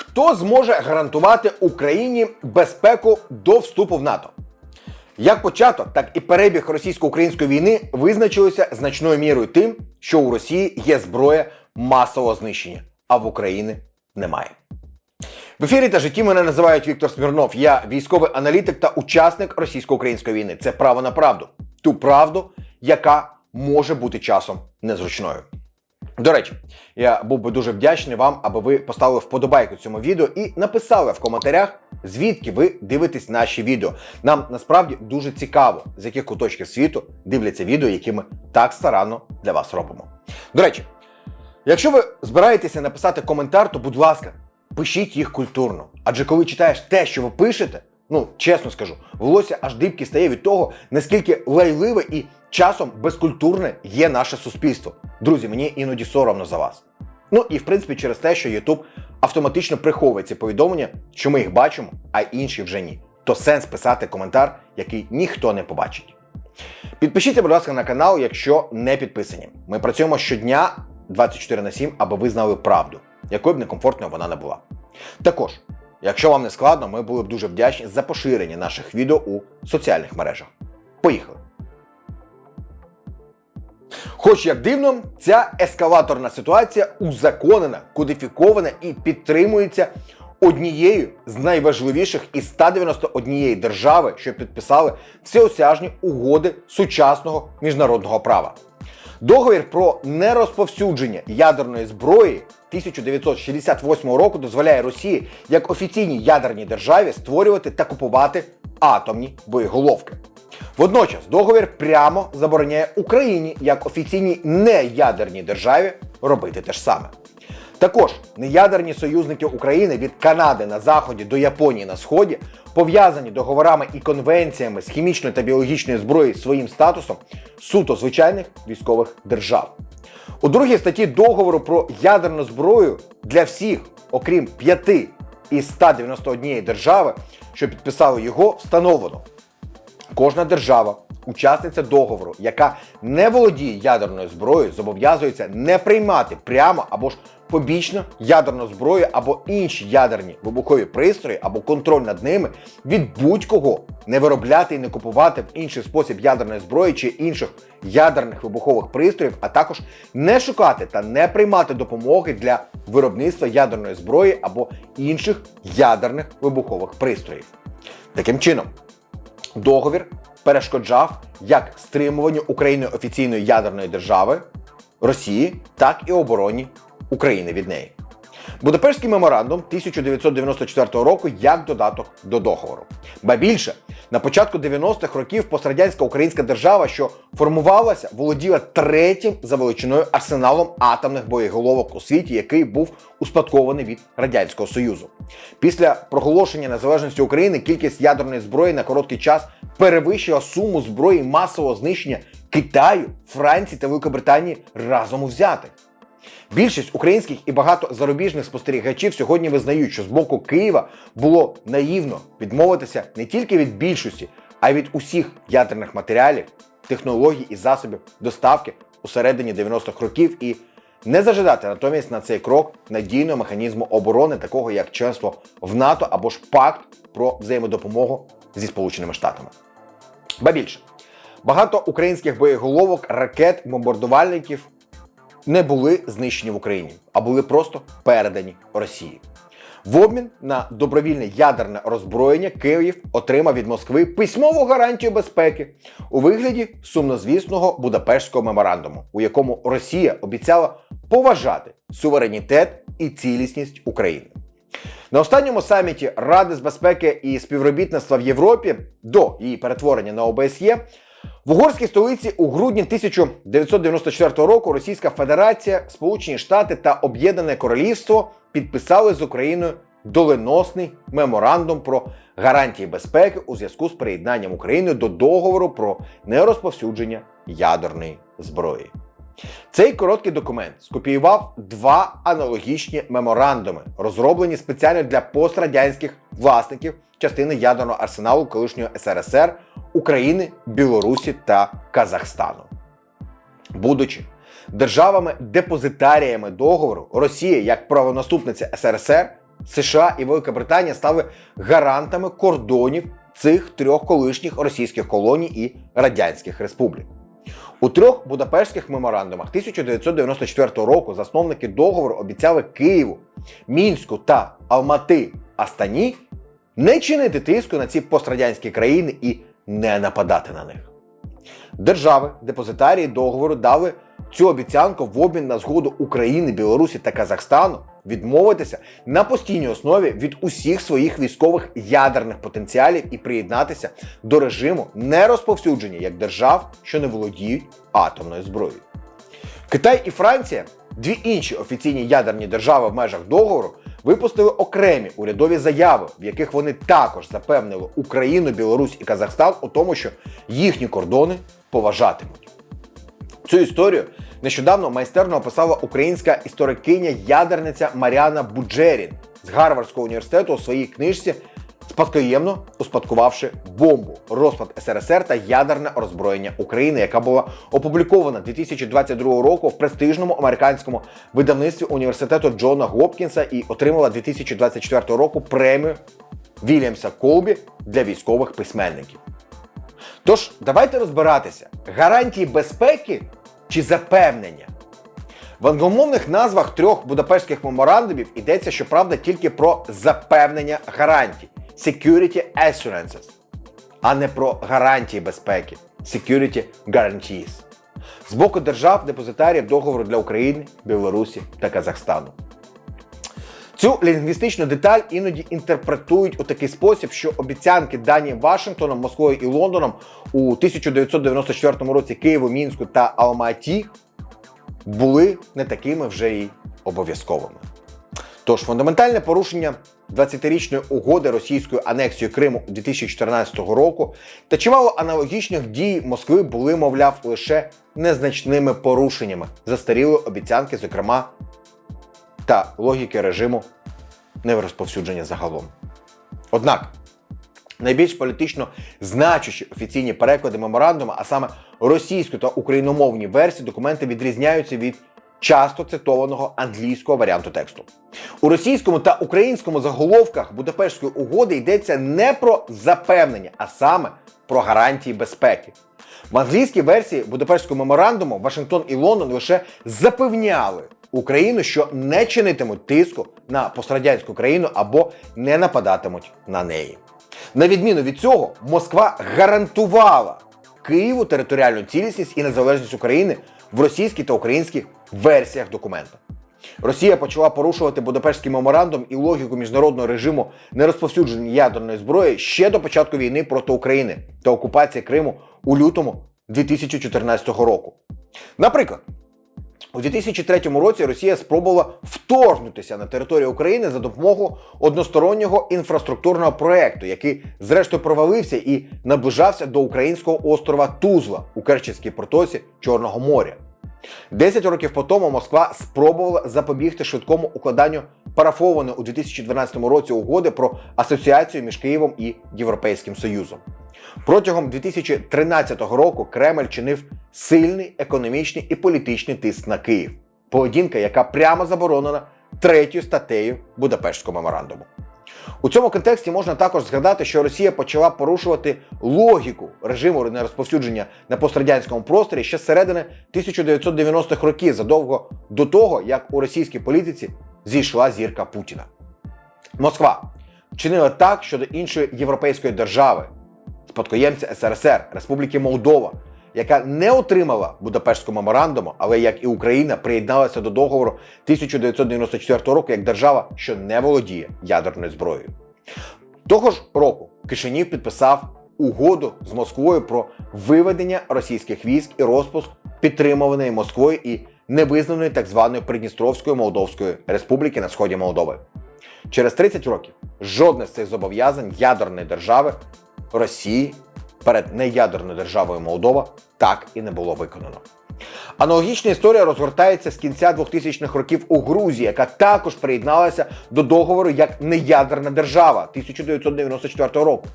Хто зможе гарантувати Україні безпеку до вступу в НАТО? Як початок, так і перебіг російсько-української війни визначилися значною мірою тим, що у Росії є зброя масового знищення, а в Україні немає. В ефірі та житті мене називають Віктор Смірнов. Я військовий аналітик та учасник російсько-української війни. Це право на правду. Ту правду, яка може бути часом незручною. До речі, я був би дуже вдячний вам, аби ви поставили вподобайку цьому відео і написали в коментарях, звідки ви дивитесь наші відео. Нам насправді дуже цікаво, з яких куточків світу дивляться відео, які ми так старанно для вас робимо. До речі, якщо ви збираєтеся написати коментар, то будь ласка, пишіть їх культурно. Адже коли читаєш те, що ви пишете, ну чесно скажу, волосся аж дибки стає від того, наскільки лайливе і часом безкультурне є наше суспільство. Друзі, мені іноді соромно за вас. Ну і в принципі через те, що YouTube автоматично приховує ці повідомлення, що ми їх бачимо, а інші вже ні. То сенс писати коментар, який ніхто не побачить. Підпишіться, будь ласка, на канал, якщо не підписані. Ми працюємо щодня 24 на 7, аби ви знали правду, якою б некомфортною вона не була. Також, якщо вам не складно, ми були б дуже вдячні за поширення наших відео у соціальних мережах. Поїхали! Хоч як дивно, ця ескалаторна ситуація узаконена, кодифікована і підтримується однією з найважливіших із 191 держави, що підписали всеосяжні угоди сучасного міжнародного права. Договір про нерозповсюдження ядерної зброї 1968 року дозволяє Росії як офіційній ядерній державі створювати та купувати атомні боєголовки. Водночас договір прямо забороняє Україні як офіційній неядерній державі робити те ж саме. Також неядерні союзники України від Канади на заході до Японії на сході пов'язані договорами і конвенціями з хімічної та біологічної зброї своїм статусом суто звичайних військових держав. У другій статті договору про ядерну зброю для всіх, окрім п'яти із 191 держави, що підписали його, встановлено. Кожна держава, учасниця договору, яка не володіє ядерною зброєю, зобов'язується не приймати прямо або ж побічно ядерну зброю або інші ядерні вибухові пристрої, або контроль над ними від будь-кого не виробляти і не купувати в інший спосіб ядерної зброї чи інших ядерних вибухових пристроїв, а також не шукати та не приймати допомоги для виробництва ядерної зброї або інших ядерних вибухових пристроїв. Таким чином, договір перешкоджав як стримуванню України офіційної ядерної держави Росії, так і обороні України від неї. Будапештський меморандум 1994 року як додаток до договору. Ба більше, на початку 90-х років пострадянська українська держава, що формувалася, володіла третім за величиною арсеналом атомних боєголовок у світі, який був успадкований від Радянського Союзу. Після проголошення незалежності України кількість ядерної зброї на короткий час перевищила суму зброї масового знищення Китаю, Франції та Великобританії разом взятих. Більшість українських і багато зарубіжних спостерігачів сьогодні визнають, що з боку Києва було наївно відмовитися не тільки від більшості, а й від усіх ядерних матеріалів, технологій і засобів доставки у середині 90-х років і не зажидати натомість на цей крок надійного механізму оборони, такого як членство в НАТО або ж пакт про взаємодопомогу зі Сполученими Штатами. Ба більше, багато українських боєголовок, ракет, бомбардувальників не були знищені в Україні, а були просто передані Росії. В обмін на добровільне ядерне роззброєння Київ отримав від Москви письмову гарантію безпеки у вигляді сумнозвісного Будапештського меморандуму, у якому Росія обіцяла поважати суверенітет і цілісність України. На останньому саміті Ради з безпеки і співробітництва в Європі до її перетворення на ОБСЄ в угорській столиці у грудні 1994 року Російська Федерація, Сполучені Штати та Об'єднане Королівство підписали з Україною доленосний меморандум про гарантії безпеки у зв'язку з приєднанням України до договору про нерозповсюдження ядерної зброї. Цей короткий документ скопіював два аналогічні меморандуми, розроблені спеціально для пострадянських власників частини ядерного арсеналу колишнього СРСР, України, Білорусі та Казахстану. Будучи державами-депозитаріями договору, Росія, як правонаступниця СРСР, США і Велика Британія стали гарантами кордонів цих трьох колишніх російських колоній і радянських республік. У трьох Будапештських меморандумах 1994 року засновники договору обіцяли Києву, Мінську та Алмати Астані не чинити тиску на ці пострадянські країни і не нападати на них. Держави, депозитарії договору дали цю обіцянку в обмін на згоду України, Білорусі та Казахстану відмовитися на постійній основі від усіх своїх військових ядерних потенціалів і приєднатися до режиму нерозповсюдження як держав, що не володіють атомною зброєю. Китай і Франція, дві інші офіційні ядерні держави в межах договору, випустили окремі урядові заяви, в яких вони також запевнили Україну, Білорусь і Казахстан у тому, що їхні кордони поважатимуть. Цю історію нещодавно майстерно описала українська історикиня ядерниця Маріана Буджерін з Гарвардського університету у своїй книжці спадкоємно успадкувавши бомбу, розпад СРСР та ядерне роззброєння України, яка була опублікована 2022 року в престижному американському видавництві університету Джона Гопкінса і отримала 2024 року премію Вільямса Колбі для військових письменників. Тож, давайте розбиратися: гарантії безпеки чи запевнення. В англомовних назвах трьох будапештських меморандумів йдеться, щоправда, тільки про запевнення гарантій Security Assurances, а не про гарантії безпеки Security Guarantees з боку держав депозитарів договору для України, Білорусі та Казахстану. Цю лінгвістичну деталь іноді інтерпретують у такий спосіб, що обіцянки дані Вашингтоном, Москвою і Лондоном у 1994 році Києву, Мінську та Алматі були не такими вже й обов'язковими. Тож фундаментальне порушення 20-річної угоди російською анексією Криму 2014 року та чимало аналогічних дій Москви були, мовляв, лише незначними порушеннями застарілої обіцянки, зокрема, та логіки режиму нерозповсюдження загалом. Однак найбільш політично значущі офіційні переклади меморандуму, а саме російську та україномовні версії, документи відрізняються від часто цитованого англійського варіанту тексту. У російському та українському заголовках Будапештської угоди йдеться не про запевнення, а саме про гарантії безпеки. В англійській версії Будапештського меморандуму Вашингтон і Лондон лише запевняли Україну, що не чинитимуть тиску на пострадянську країну або не нападатимуть на неї. На відміну від цього, Москва гарантувала Києву територіальну цілісність і незалежність України в російській та українській версіях документа. Росія почала порушувати Будапештський меморандум і логіку міжнародного режиму нерозповсюдження ядерної зброї ще до початку війни проти України та окупації Криму у лютому 2014 року. Наприклад, у 2003 році Росія спробувала вторгнутися на територію України за допомогою одностороннього інфраструктурного проекту, який зрештою провалився і наближався до українського острова Тузла у Керченській протоці Чорного моря. Десять років по тому Москва спробувала запобігти швидкому укладанню парафованої у 2012 році угоди про асоціацію між Києвом і Європейським Союзом. Протягом 2013 року Кремль чинив сильний економічний і політичний тиск на Київ, поведінка, яка прямо заборонена третьою статтею Будапештського меморандуму. У цьому контексті можна також згадати, що Росія почала порушувати логіку режиму нерозповсюдження на пострадянському просторі ще з середини 1990-х років, задовго до того, як у російській політиці зійшла зірка Путіна. Москва чинила так щодо іншої європейської держави, спадкоємця СРСР, Республіки Молдова, яка не отримала Будапештського меморандуму, але як і Україна приєдналася до договору 1994 року як держава, що не володіє ядерною зброєю. Того ж року Кишинів підписав угоду з Москвою про виведення російських військ і розпуск підтримуваної Москвою і невизнаної так званої Придністровської Молдовської Республіки на сході Молдови. Через 30 років жодне з цих зобов'язань ядерної держави Росії перед неядерною державою Молдова так і не було виконано. Аналогічна історія розгортається з кінця 2000-х років у Грузії, яка також приєдналася до договору як неядерна держава 1994 року.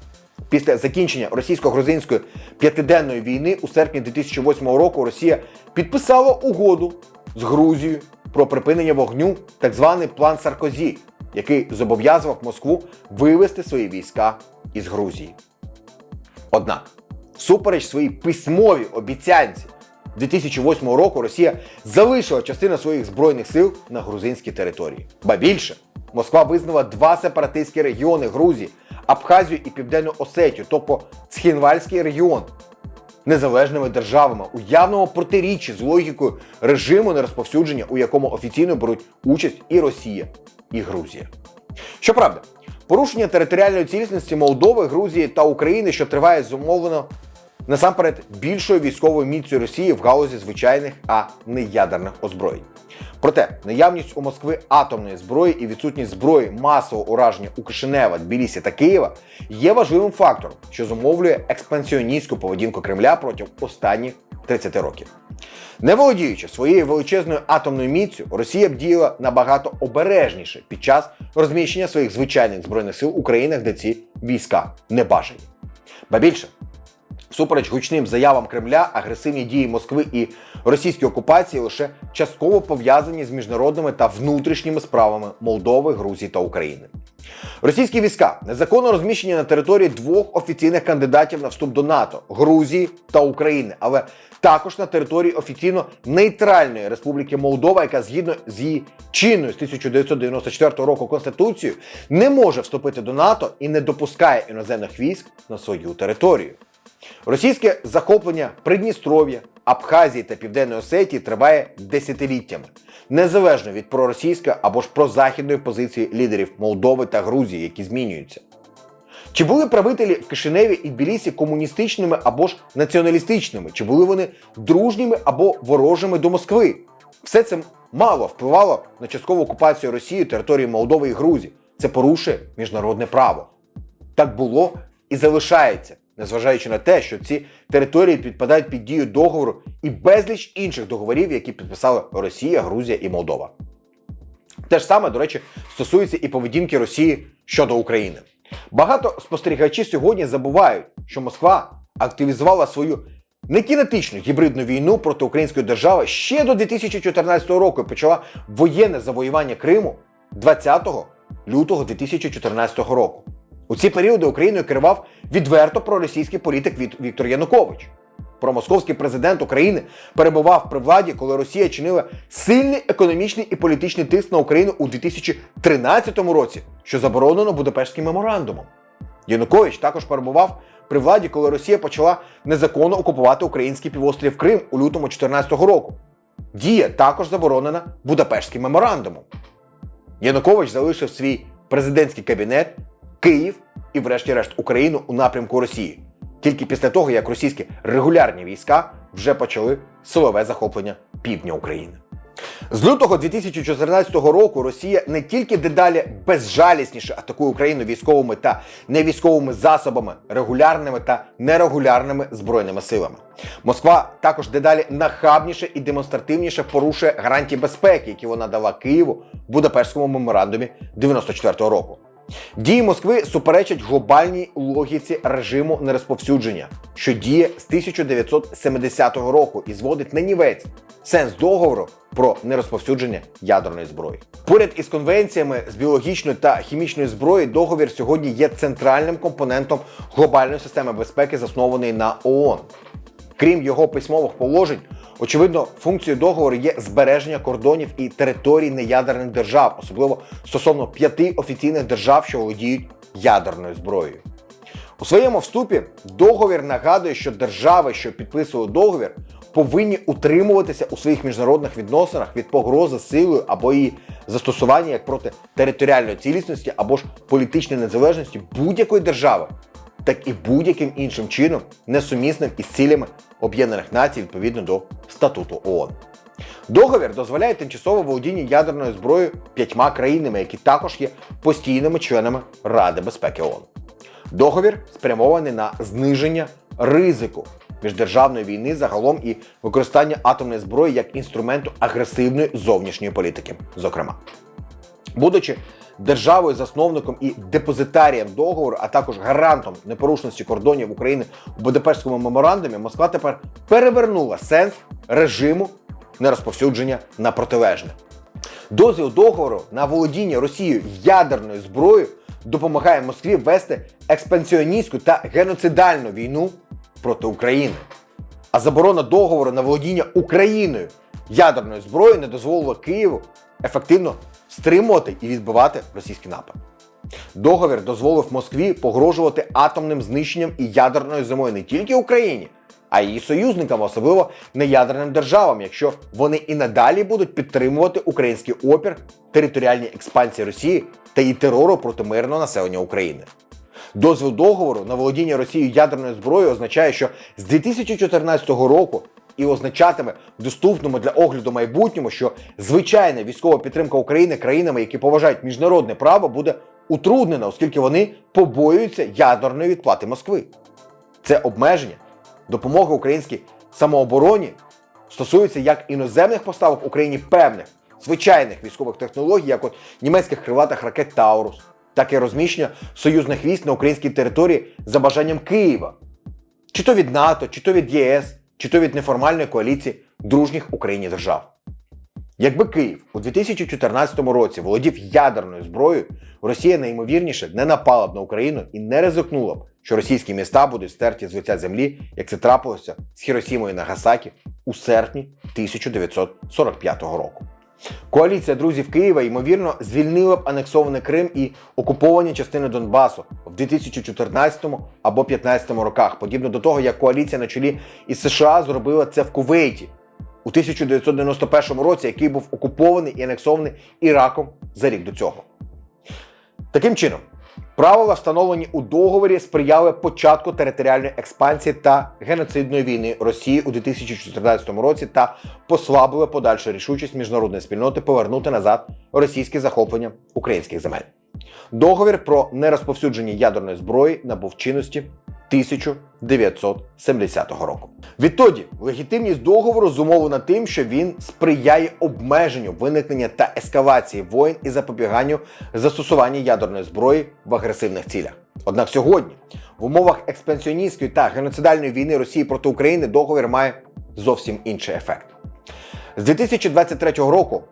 Після закінчення російсько-грузинської п'ятиденної війни у серпні 2008 року Росія підписала угоду з Грузією про припинення вогню, так званий план Саркозі, який зобов'язував Москву вивести свої війська із Грузії. Однак, всупереч своїй письмовій обіцянці 2008 року Росія залишила частину своїх збройних сил на грузинській території. Ба більше, Москва визнала два сепаратистські регіони Грузії Абхазію і Південну Осетію, тобто Цхінвальський регіон, незалежними державами у явному протиріччі з логікою режиму нерозповсюдження, у якому офіційно беруть участь і Росія, і Грузія. Щоправда, порушення територіальної цілісності Молдови, Грузії та України, що триває, зумовлено насамперед більшою військовою міцю Росії в галузі звичайних, а не ядерних озброєнь. Проте наявність у Москви атомної зброї і відсутність зброї масового ураження у Кишинева, Тбілісі та Києва є важливим фактором, що зумовлює експансіоністську поведінку Кремля протягом останніх 30 років. Не володіючи своєю величезною атомною міцю, Росія б діяла набагато обережніше під час розміщення своїх звичайних збройних сил у країнах, де ці війська не бажані. Ба більше, Всупереч гучним заявам Кремля, агресивні дії Москви і російські окупації лише частково пов'язані з міжнародними та внутрішніми справами Молдови, Грузії та України. Російські війська незаконно розміщені на території двох офіційних кандидатів на вступ до НАТО Грузії та України, але також на території офіційно нейтральної Республіки Молдова, яка згідно з її чинною з 1994 року конституцією не може вступити до НАТО і не допускає іноземних військ на свою територію. Російське захоплення Придністров'я, Абхазії та Південної Осетії триває десятиліттями, незалежно від проросійської або ж прозахідної позиції лідерів Молдови та Грузії, які змінюються. Чи були правителі в Кишиневі і Тбілісі комуністичними або ж націоналістичними? Чи були вони дружніми або ворожими до Москви? Все це мало впливало на часткову окупацію Росії території Молдови і Грузії. Це порушує міжнародне право. Так було і залишається незважаючи на те, що ці території підпадають під дію договору і безліч інших договорів, які підписали Росія, Грузія і Молдова. Те ж саме, до речі, стосується і поведінки Росії щодо України. Багато спостерігачів сьогодні забувають, що Москва активізувала свою не кінетичну гібридну війну проти української держави ще до 2014 року і почала воєнне завоювання Криму 20 лютого 2014 року. У ці періоди Україною керував відверто проросійський політик Віктор Янукович. Промосковський президент України перебував при владі, коли Росія чинила сильний економічний і політичний тиск на Україну у 2013 році, що заборонено Будапештським меморандумом. Янукович також перебував при владі, коли Росія почала незаконно окупувати український півострів Крим у лютому 2014 року. Дія також заборонена Будапештським меморандумом. Янукович залишив свій президентський кабінет Київ і, врешті-решт, Україну у напрямку Росії. Тільки після того, як російські регулярні війська вже почали силове захоплення півдня України. З лютого 2014 року Росія не тільки дедалі безжалісніше атакує Україну військовими та невійськовими засобами, регулярними та нерегулярними збройними силами. Москва також дедалі нахабніше і демонстративніше порушує гарантії безпеки, які вона дала Києву в Будапештському меморандумі 94 року. Дії Москви суперечать глобальній логіці режиму нерозповсюдження, що діє з 1970 року і зводить на нівець сенс договору про нерозповсюдження ядерної зброї. Поряд із конвенціями з біологічної та хімічної зброї договір сьогодні є центральним компонентом глобальної системи безпеки, заснованої на ООН. Крім його письмових положень, Очевидно, функцією договору є збереження кордонів і територій неядерних держав, особливо стосовно п'яти офіційних держав, що володіють ядерною зброєю. У своєму вступі договір нагадує, що держави, що підписували договір, повинні утримуватися у своїх міжнародних відносинах від погрози силою або її застосування як проти територіальної цілісності або ж політичної незалежності будь-якої держави, так і будь-яким іншим чином, несумісним із цілями Об'єднаних Націй відповідно до статуту ООН. Договір дозволяє тимчасове володіння ядерною зброєю п'ятьма країнами, які також є постійними членами Ради безпеки ООН. Договір спрямований на зниження ризику міждержавної війни загалом і використання атомної зброї як інструменту агресивної зовнішньої політики, зокрема. Будучи державою, засновником і депозитарієм договору, а також гарантом непорушності кордонів України у Будапештському меморандумі, Москва тепер перевернула сенс режиму нерозповсюдження на протилежне. Дозвіл договору на володіння Росією ядерною зброєю допомагає Москві вести експансіоністську та геноцидальну війну проти України. А заборона договору на володіння Україною ядерною зброєю не дозволила Києву ефективно стримувати і відбивати російський напад. Договір дозволив Москві погрожувати атомним знищенням і ядерною зимою не тільки Україні, а й її союзникам, особливо неядерним державам, якщо вони і надалі будуть підтримувати український опір територіальній експансії Росії та її терору проти мирного населення України. Дозвіл договору на володіння Росією ядерною зброєю означає, що з 2014 року і означатиме доступному для огляду майбутньому, що звичайна військова підтримка України країнами, які поважають міжнародне право, буде утруднена, оскільки вони побоюються ядерної відплати Москви. Це обмеження допомоги українській самообороні стосується як іноземних поставок Україні певних звичайних військових технологій, як от німецьких крилатих ракет Таурус, так і розміщення союзних військ на українській території за бажанням Києва, чи то від НАТО, чи то від ЄС, чи то від неформальної коаліції дружніх Україні держав. Якби Київ у 2014 році володів ядерною зброєю, Росія найімовірніше не напала б на Україну і не ризикнула б, що російські міста будуть стерті з лиця землі, як це трапилося з Хіросімою Нагасакі у серпні 1945 року. Коаліція друзів Києва, ймовірно, звільнила б анексований Крим і окуповані частини Донбасу в 2014 або 2015 роках, подібно до того, як коаліція на чолі із США зробила це в Кувейті у 1991 році, який був окупований і анексований Іраком за рік до цього. Таким чином, правила, встановлені у договорі, сприяли початку територіальної експансії та геноцидної війни Росії у 2014 році та послабили подальшу рішучість міжнародної спільноти повернути назад російське захоплення українських земель. Договір про нерозповсюдження ядерної зброї набув чинності 1970 року. Відтоді легітимність договору зумовлена тим, що він сприяє обмеженню виникнення та ескалації воєн і запобіганню застосуванню ядерної зброї в агресивних цілях. Однак сьогодні, в умовах експансіоністської та геноцидальної війни Росії проти України, договір має зовсім інший ефект. З 2023 року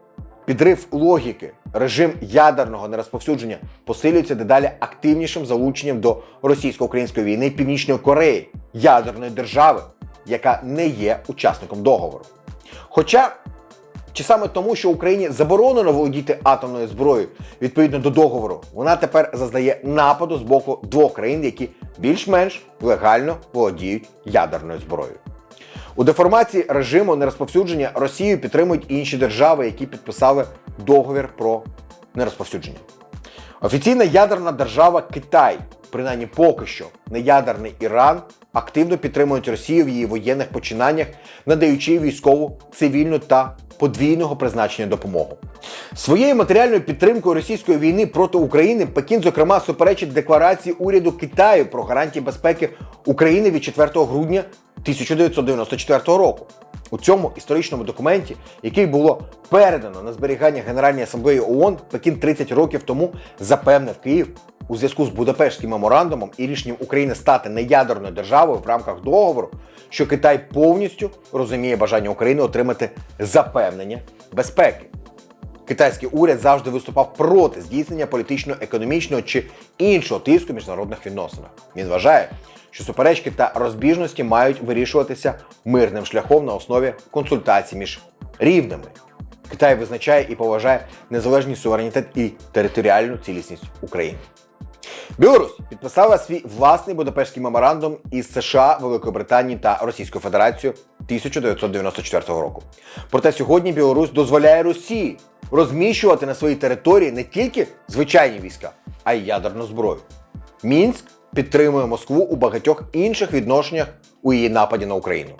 підрив логіки, режим ядерного нерозповсюдження посилюється дедалі активнішим залученням до російсько-української війни Північної Кореї, ядерної держави, яка не є учасником договору. Хоча чи саме тому, що Україні заборонено володіти атомною зброєю відповідно до договору, вона тепер зазнає нападу з боку двох країн, які більш-менш легально володіють ядерною зброєю. У деформації режиму нерозповсюдження Росію підтримують інші держави, які підписали договір про нерозповсюдження. Офіційна ядерна держава Китай, принаймні поки що, не ядерний Іран, активно підтримують Росію в її воєнних починаннях, надаючи військову, цивільну та подвійного призначення допомогу. Своєю матеріальною підтримкою російської війни проти України Пекін, зокрема, суперечить декларації уряду Китаю про гарантії безпеки України від 4 грудня 1994 року. У цьому історичному документі, який було передано на зберігання Генеральній асамблеї ООН, Пекін 30 років тому запевнив Київ у зв'язку з Будапештським меморандумом і рішенням України стати неядерною державою в рамках договору, що Китай повністю розуміє бажання України отримати запевнення безпеки. Китайський уряд завжди виступав проти здійснення політичного, економічного чи іншого тиску в міжнародних відносинах. Він вважає, що суперечки та розбіжності мають вирішуватися мирним шляхом на основі консультацій між рівними. Китай визначає і поважає незалежність суверенітет і територіальну цілісність України. Білорусь підписала свій власний Будапештський меморандум із США, Великою Британією та Російською Федерацією 1994 року. Проте сьогодні Білорусь дозволяє Росії розміщувати на своїй території не тільки звичайні війська, а й ядерну зброю. Мінськ підтримує Москву у багатьох інших відношеннях у її нападі на Україну.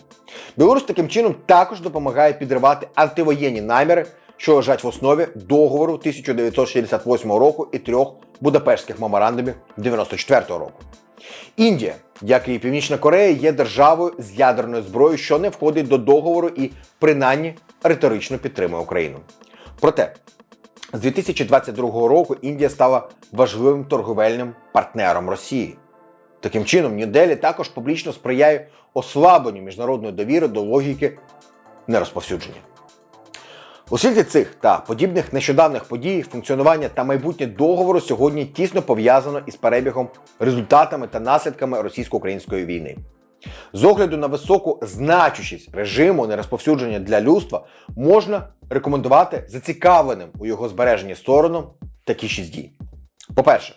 Білорусь таким чином також допомагає підривати антивоєнні наміри, що лежать в основі договору 1968 року і трьох Будапештських меморандумів 94 року. Індія, як і Північна Корея, є державою з ядерною зброєю, що не входить до договору і принаймні риторично підтримує Україну. Проте з 2022 року Індія стала важливим торговельним партнером Росії. Таким чином, Нью-Делі також публічно сприяє ослабленню міжнародної довіри до логіки нерозповсюдження. У світлі цих та подібних нещодавних подій функціонування та майбутнє договору сьогодні тісно пов'язано із перебігом, результатами та наслідками російсько-української війни. З огляду на високу значущість режиму нерозповсюдження для людства можна рекомендувати зацікавленим у його збереженні сторонам такі шість дій. По-перше,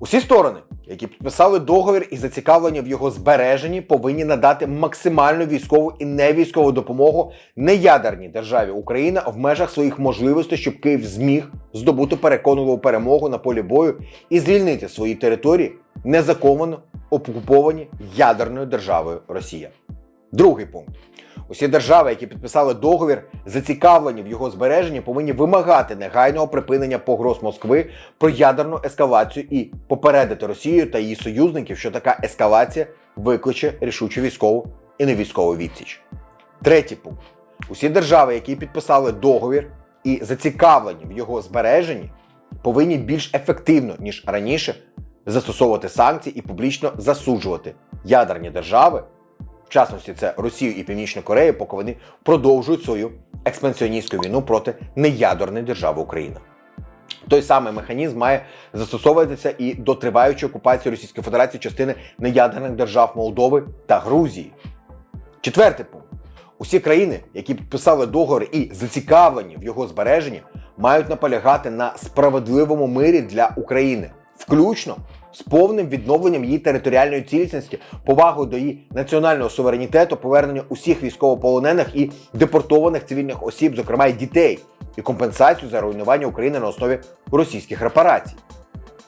усі сторони, які підписали договір і зацікавлені в його збереженні, повинні надати максимальну військову і невійськову допомогу неядерній державі Україна в межах своїх можливостей, щоб Київ зміг здобути переконливу перемогу на полі бою і звільнити свої території незаконно окуповані ядерною державою Росія. Другий пункт. Усі держави, які підписали договір, зацікавлені в його збереженні, повинні вимагати негайного припинення погроз Москви про ядерну ескалацію і попередити Росію та її союзників, що така ескалація викличе рішучу військову і невійськову відсіч. Третій пункт. Усі держави, які підписали договір і зацікавлені в його збереженні, повинні більш ефективно, ніж раніше, застосовувати санкції і публічно засуджувати ядерні держави, в частності це Росію і Північну Корею, поки вони продовжують свою експансіоністську війну проти неядерної держави Україна. Той самий механізм має застосовуватися і до триваючої окупації Російської Федерації частини неядерних держав Молдови та Грузії. Четвертий пункт. Усі країни, які підписали договір і зацікавлені в його збереженні, мають наполягати на справедливому мирі для України, включно з повним відновленням її територіальної цілісності, повагою до її національного суверенітету, повернення усіх військовополонених і депортованих цивільних осіб, зокрема й дітей, і компенсацію за руйнування України на основі російських репарацій.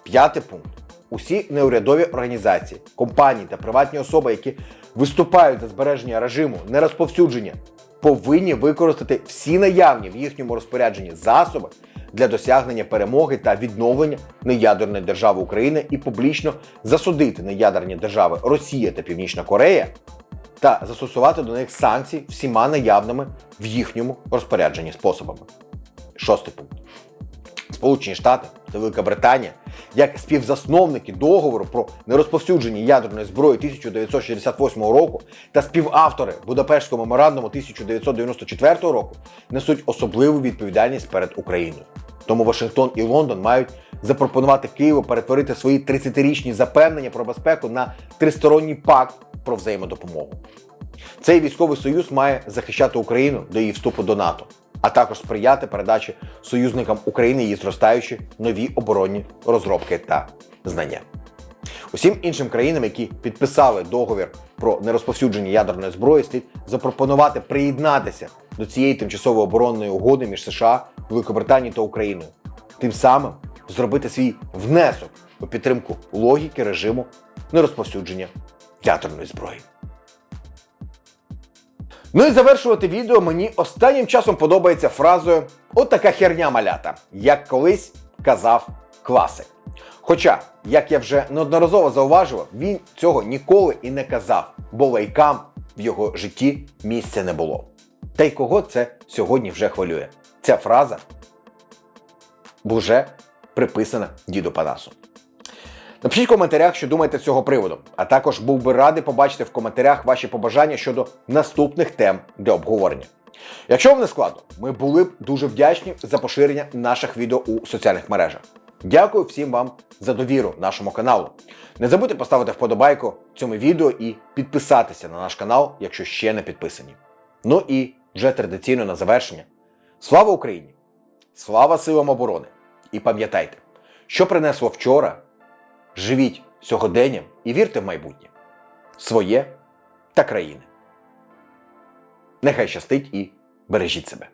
П'ятий пункт. Усі неурядові організації, компанії та приватні особи, які виступають за збереження режиму нерозповсюдження, повинні використати всі наявні в їхньому розпорядженні засоби для досягнення перемоги та відновлення неядерної держави України і публічно засудити неядерні держави Росія та Північна Корея та застосувати до них санкції всіма наявними в їхньому розпорядженні способами. Шостий пункт. Сполучені Штати та Велика Британія як співзасновники договору про нерозповсюдження ядерної зброї 1968 року та співавтори Будапештського меморандуму 1994 року несуть особливу відповідальність перед Україною. Тому Вашингтон і Лондон мають запропонувати Києву перетворити свої 30-річні запевнення про безпеку на тристоронній пакт про взаємодопомогу. Цей військовий союз має захищати Україну до її вступу до НАТО, а також сприяти передачі союзникам України її зростаючі нові оборонні розробки та знання. Усім іншим країнам, які підписали договір про нерозповсюдження ядерної зброї, слід запропонувати приєднатися до цієї тимчасової оборонної угоди між США, Великобританією та Україною, тим самим зробити свій внесок у підтримку логіки режиму нерозповсюдження ядерної зброї. Ну і завершувати відео мені останнім часом подобається фразою От така херня малята, як колись казав класик. Хоча, як я вже неодноразово зауважував, він цього ніколи і не казав, бо лайкам в його житті місця не було. Та й кого це сьогодні вже хвилює? Ця фраза вже приписана діду Панасу. Напишіть в коментарях, що думаєте з цього приводу. А також був би радий побачити в коментарях ваші побажання щодо наступних тем для обговорення. Якщо вам не складно, ми були б дуже вдячні за поширення наших відео у соціальних мережах. Дякую всім вам за довіру нашому каналу. Не забудьте поставити вподобайку цьому відео і підписатися на наш канал, якщо ще не підписані. Ну і вже традиційно на завершення. Слава Україні! Слава силам оборони! І пам'ятайте, що принесло вчора. Живіть сьогоденням і вірте в майбутнє своє та країни. Нехай щастить і бережіть себе.